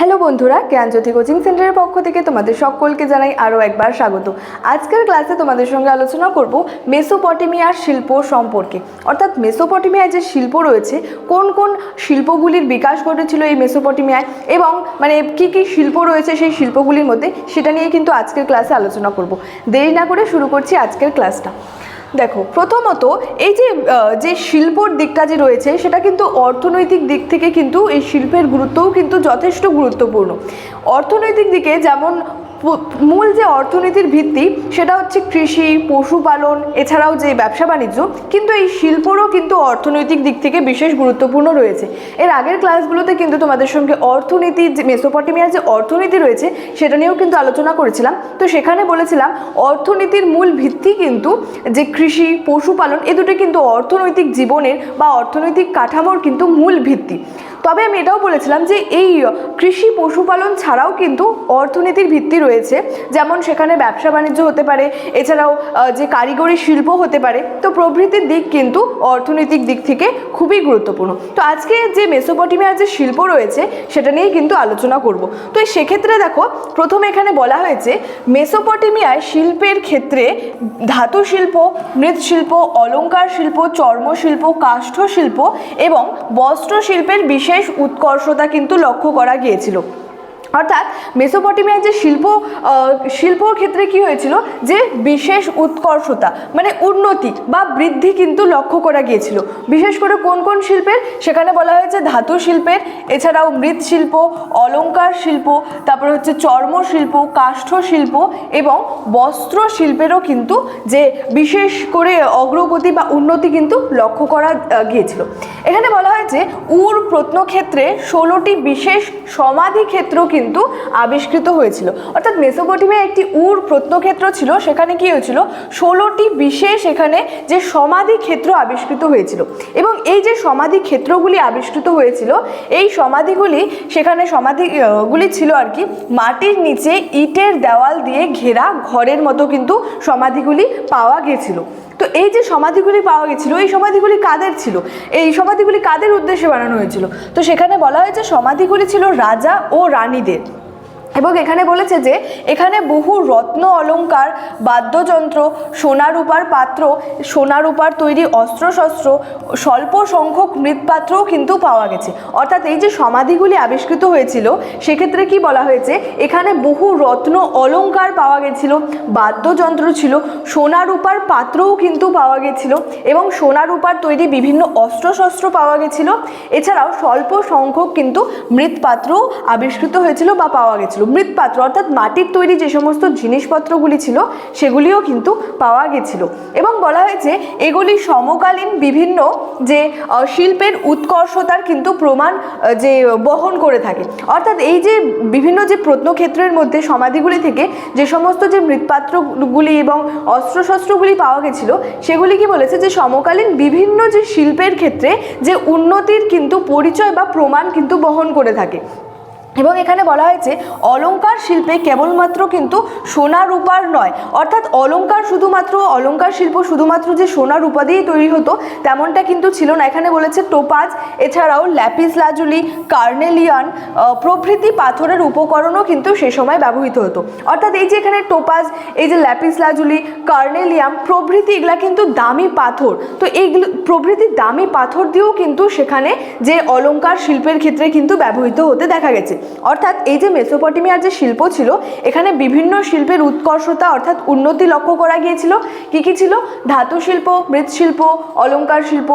Hello বন্ধুরা, জ্ঞানজ্যোতি coaching সেন্টারের পক্ষ থেকে তোমাদের সকলকে জানাই আরও একবার স্বাগত। আজকের ক্লাসে তোমাদের সঙ্গে আলোচনা করব মেসোপটেমিয়ার শিল্প সম্পর্কে। অর্থাৎ মেসোপটেমিয়ায় যে শিল্প রয়েছে, কোন কোন শিল্পগুলির বিকাশ ঘটেছিল এই মেসোপটেমিয়ায় এবং মানে কি কি শিল্প রয়েছে সেই শিল্পগুলির মধ্যে, সেটা নিয়ে কিন্তু আজকের ক্লাসে আলোচনা করব। দেরি না করে শুরু করছি আজকের ক্লাসটা। দেখো, প্রথমত এই যে যে শিল্পর দিকটা যে রয়েছে, সেটা কিন্তু অর্থনৈতিক দিক থেকে কিন্তু এই শিল্পের গুরুত্বও কিন্তু যথেষ্ট গুরুত্বপূর্ণ। অর্থনৈতিক দিকে যেমন মূল যে অর্থনীতির ভিত্তি, সেটা হচ্ছে কৃষি, পশুপালন, এছাড়াও যে ব্যবসা বাণিজ্য, কিন্তু এই শিল্পরও কিন্তু অর্থনৈতিক দিক থেকে বিশেষ গুরুত্বপূর্ণ রয়েছে। এর আগের ক্লাসগুলোতে কিন্তু তোমাদের সঙ্গে অর্থনীতি, যে মেসোপটেমিয়ার যে অর্থনীতি রয়েছে, সেটা নিয়েও কিন্তু আলোচনা করেছিলাম। তো সেখানে বলেছিলাম, অর্থনীতির মূল ভিত্তি কিন্তু যে কৃষি, পশুপালন, এ দুটো কিন্তু অর্থনৈতিক জীবনের বা অর্থনৈতিক কাঠামোর কিন্তু মূল ভিত্তি। তবে আমি এটাও বলেছিলাম যে এই কৃষি পশুপালন ছাড়াও কিন্তু অর্থনীতির ভিত্তি রয়েছে। যেমন সেখানে ব্যবসা বাণিজ্য হতে পারে, এছাড়াও যে কারিগরি শিল্প হতে পারে, তো প্রভৃতির দিক কিন্তু অর্থনৈতিক দিক থেকে খুবই গুরুত্বপূর্ণ। তো আজকে যে মেসোপটেমিয়ার যে শিল্প রয়েছে, সেটা নিয়েই কিন্তু আলোচনা করব। তো সেক্ষেত্রে দেখো, প্রথমে এখানে বলা হয়েছে, মেসোপটেমিয়ায় শিল্পের ক্ষেত্রে ধাতু শিল্প মৃৎশিল্প অলংকার শিল্প চর্মশিল্প কাষ্ঠ শিল্প এবং বস্ত্র শিল্পের বিশেষ উৎকর্ষতা কিন্তু লক্ষ্য করা গিয়েছিল। অর্থাৎ মেসোপটেমিয়ার যে শিল্প শিল্পর ক্ষেত্রে কি হয়েছিল? যে বিশেষ উৎকর্ষতা মানে উন্নতি বা বৃদ্ধি কিন্তু লক্ষ্য করা গিয়েছিল। বিশেষ করে কোন কোন শিল্পের? সেখানে বলা হয়েছে ধাতু শিল্পের, এছাড়াও মৃৎশিল্প অলংকার শিল্প, তারপরে হচ্ছে চর্ম শিল্প, কাষ্ঠ শিল্প এবং বস্ত্র শিল্পেরও কিন্তু যে বিশেষ করে অগ্রগতি বা উন্নতি কিন্তু লক্ষ্য করা গিয়েছিল। এখানে বলা হয়েছে উর প্রত্নক্ষেত্রে ষোলোটি বিশেষ সমাধি ক্ষেত্র কিন্তু আবিষ্কৃত হয়েছিল। অর্থাৎ মেসোপটেমিয়া একটি উর প্রত্নক্ষেত্র ছিল, সেখানে কি হয়েছিল? ষোলোটি বিশেষ এখানে যে সমাধি ক্ষেত্র আবিষ্কৃত হয়েছিল। এবং এই যে সমাধি ক্ষেত্রগুলি আবিষ্কৃত হয়েছিল, এই সমাধিগুলি সেখানে সমাধিগুলি ছিল আর কি, মাটির নিচে ইটের দেওয়াল দিয়ে ঘেরা ঘরের মতো কিন্তু সমাধিগুলি পাওয়া গেছিল। তো এই যে সমাধিগুলি পাওয়া গেছিল, এই সমাধিগুলি কাদের ছিল? এই সমাধিগুলি কাদের উদ্দেশ্যে বানানো হয়েছিল? তো সেখানে বলা হয়েছে সমাধিগুলি ছিল রাজা ও রানীদের এবং এখানে বলেছে যে এখানে বহু রত্ন অলঙ্কার, বাদ্যযন্ত্র সোনা রূপার পাত্র সোনা রূপার তৈরি অস্ত্রশস্ত্র, স্বল্প সংখ্যক মৃৎপাত্রও কিন্তু পাওয়া গেছে। অর্থাৎ এই যে সমাধিগুলি আবিষ্কৃত হয়েছিল, সেক্ষেত্রে কি বলা হয়েছে? এখানে বহু রত্ন অলঙ্কার পাওয়া গেছিল, বাদ্যযন্ত্র ছিল সোনা রূপার পাত্রও কিন্তু পাওয়া গেছিল এবং সোনা রূপার তৈরি বিভিন্ন অস্ত্রশস্ত্র পাওয়া গেছিল। এছাড়াও স্বল্প সংখ্যক কিন্তু মৃৎপাত্রও আবিষ্কৃত হয়েছিল বা পাওয়া গেছিল। মৃৎপাত্র, অর্থাৎ মাটির তৈরি যে সমস্ত জিনিসপত্রগুলি ছিল, সেগুলিও কিন্তু পাওয়া গেছিল। এবং বলা হয়েছে, এগুলি সমকালীন বিভিন্ন যে শিল্পের উৎকর্ষতার কিন্তু প্রমাণ যে, বহন করে থাকে। অর্থাৎ এই যে বিভিন্ন যে প্রত্নক্ষেত্রের মধ্যে সমাধিগুলি থেকে যে সমস্ত যে মৃৎপাত্রগুলি এবং অস্ত্রশস্ত্রগুলি পাওয়া গেছিল, সেগুলি কি বলেছে যে, সমকালীন বিভিন্ন যে শিল্পের ক্ষেত্রে যে উন্নতির কিন্তু পরিচয় বা প্রমাণ কিন্তু বহন করে থাকে। এবং এখানে বলা হয়েছে অলঙ্কার শিল্পে কেবলমাত্র কিন্তু সোনা রূপার নয়। অর্থাৎ অলঙ্কার শুধুমাত্র অলঙ্কার শিল্প শুধুমাত্র যে সোনা রূপা দিয়েই তৈরি হতো, তেমনটা কিন্তু ছিল না। এখানে বলেছে টোপাজ, এছাড়াও ল্যাপিস লাজুলি, কার্নেলিয়ান প্রভৃতি পাথরের উপকরণও কিন্তু সে সময় ব্যবহৃত হতো। অর্থাৎ এই যে এখানে টোপাজ, এই যে ল্যাপিস লাজুলি, কার্নেলিয়াম, প্রভৃতি এগুলা কিন্তু দামি পাথর। তো এইগুলো, প্রভৃতি দামি পাথর দিয়েও কিন্তু সেখানে যে অলঙ্কার শিল্পের ক্ষেত্রে কিন্তু ব্যবহৃত হতে দেখা গেছে। অর্থাৎ এই যে মেসোপটেমিয়ার যে শিল্প ছিল, এখানে বিভিন্ন শিল্পের উৎকর্ষতা অর্থাৎ উন্নতি লক্ষ্য করা গিয়েছিল। কি কি ছিল? ধাতু শিল্প মৃৎশিল্প অলংকার শিল্প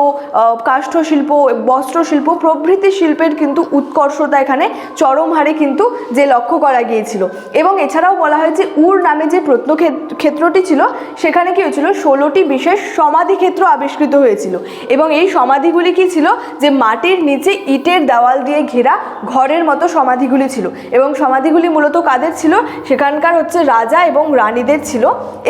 কাষ্ঠ শিল্প, বস্ত্র শিল্প, প্রভৃতি শিল্পের কিন্তু উৎকর্ষতা এখানে চরম হারে কিন্তু যে লক্ষ্য করা গিয়েছিল। এবং এছাড়াও বলা হয়েছে উর নামে যে প্রত্নক্ষেত্র ক্ষেত্রটি ছিল, সেখানে কি হয়েছিল? ষোলোটি বিশেষ সমাধি ক্ষেত্র আবিষ্কৃত হয়েছিল। এবং এই সমাধিগুলি কি ছিল? যে মাটির নিচে ইটের দেওয়াল দিয়ে ঘেরা ঘরের মতো সমাধিগুলি ছিল এবং সমাধিগুলি মূলত কাদের ছিল? সেখানকার হচ্ছে রাজা এবং রানীদের ছিল।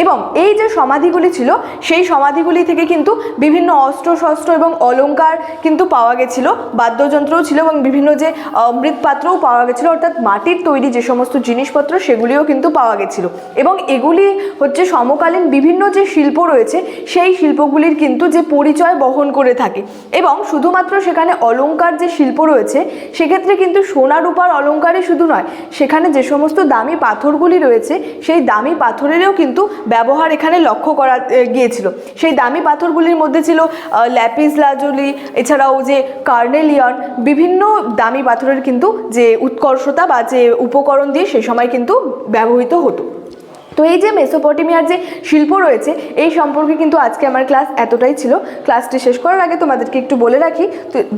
এবং এই যে সমাধিগুলি ছিল, সেই সমাধিগুলি থেকে কিন্তু বিভিন্ন অস্ত্র শস্ত্র এবং অলংকার কিন্তু পাওয়া গেছিল, বাদ্যযন্ত্রও ছিল এবং বিভিন্ন যে মৃৎপাত্রও পাওয়া গেছিল। অর্থাৎ মাটির তৈরি যে সমস্ত জিনিসপত্র, সেগুলিও কিন্তু পাওয়া গেছিল। এবং এগুলি হচ্ছে সমকালীন বিভিন্ন যে শিল্প রয়েছে, সেই শিল্পগুলির কিন্তু যে পরিচয় বহন করে থাকে। এবং শুধুমাত্র সেখানে অলংকার যে শিল্প রয়েছে, সেক্ষেত্রে কিন্তু সোনা রূপার অলঙ্কারই শুধু নয়, সেখানে যে সমস্ত দামি পাথরগুলি রয়েছে, সেই দামি পাথরেরও কিন্তু ব্যবহার এখানে লক্ষ্য করা গিয়েছিল। সেই দামি পাথরগুলির মধ্যে ছিল ল্যাপিস লাজুলি এছাড়াও যে কার্নেলিয়ন, বিভিন্ন দামি পাথরের কিন্তু যে উৎকর্ষতা বা যে উপকরণ দিয়ে সেই সময় কিন্তু ব্যবহৃত হতো। তো এই যে মেসোপটেমিয়ার যে শিল্প রয়েছে, এই সম্পর্কে কিন্তু আজকে আমার ক্লাস এতটাই ছিল। ক্লাসটি শেষ করার আগে তোমাদেরকে একটু বলে রাখি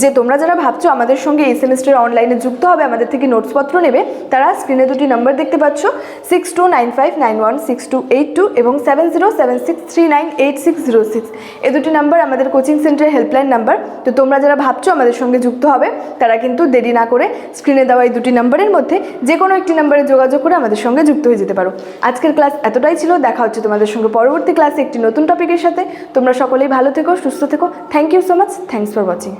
যে তোমরা যারা ভাবছ আমাদের সঙ্গে এই সেমিস্টার অনলাইনে যুক্ত হবে, আমাদের থেকে নোটসপত্র নেবে, তারা স্ক্রিনে দুটি নাম্বার দেখতে পাচ্ছ six two nine five nine one six two eight two এবং seven zero seven six three nine eight six zero six এই দুটি নাম্বার আমাদের কোচিং সেন্টারের হেল্পলাইন নাম্বার তো তোমরা যারা ভাবছ আমাদের সঙ্গে যুক্ত হবে, তারা কিন্তু দেরি না করে স্ক্রিনে দেওয়া এই দুটি নাম্বারের মধ্যে যে কোনো একটি নাম্বারে যোগাযোগ করে আমাদের সঙ্গে যুক্ত হয়ে যেতে পারো। আজকের ক্লাস এতটাই ছিল, দেখা হচ্ছে তোমাদের সঙ্গে পরবর্তী ক্লাসে একটি নতুন টপিকের সাথে। তোমরা সকলেই ভালো থেকো, সুস্থ থেকো। Thank you so much thanks for watching